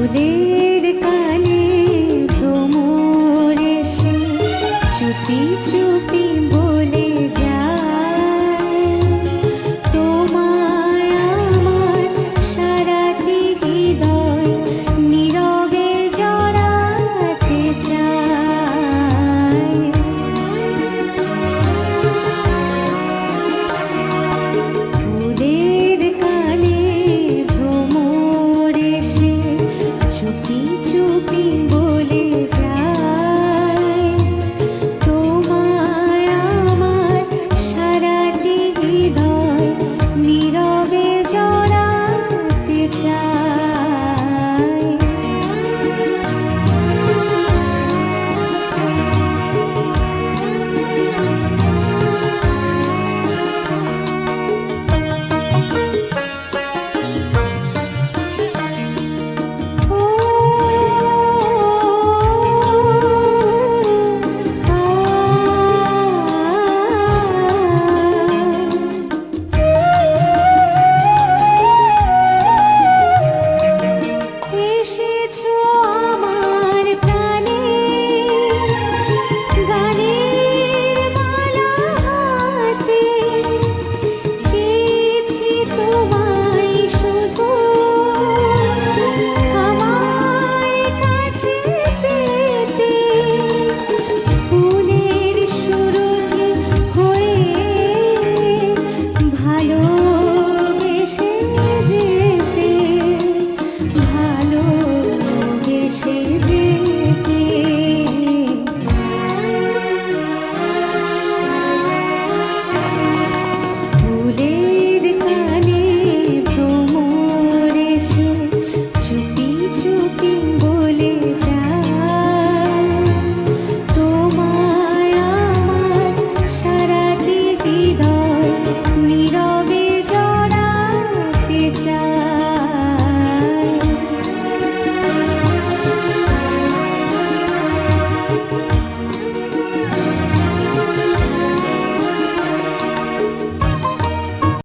ফুলের কানে ভ্রমর এসে চুপি চুপি